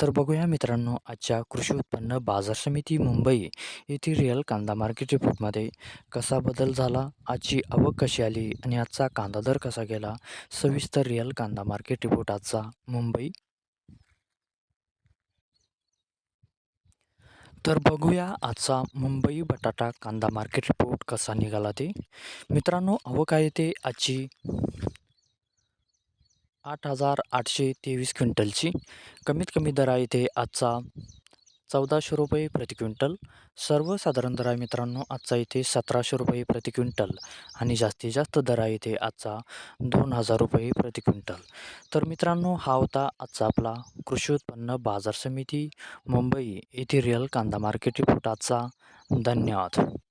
तर बघूया मित्रांनो आजच्या कृषी उत्पन्न बाजार समिती मुंबई येथील रिअल कांदा मार्केट रिपोर्टमध्ये कसा बदल झाला? आजची आवक कशी आली आणि आजचा कांदा दर कसा गेला? सविस्तर रिअल कांदा मार्केट रिपोर्ट आजचा मुंबई. तर बघूया आजचा मुंबई बटाटा कांदा मार्केट रिपोर्ट कसा निघाला ते. मित्रांनो आवक आहे ते आजची आठ हजार आठशे तेवीस क्विंटलची. कमीत कमी दर आहे ते आजचा चौदाशे रुपये प्रति क्विंटल. सर्वसाधारण दर आहे मित्रांनो आजचा इथे सतराशे रुपये प्रति क्विंटल. आणि जास्तीत जास्त दर आहे इथे आजचा दोन हजार रुपये प्रति क्विंटल. तर मित्रांनो हा होता आजचा आपला कृषी उत्पन्न बाजार समिती मुंबई येथे रिअल कांदा मार्केट रिपोर्ट आजचा. धन्यवाद.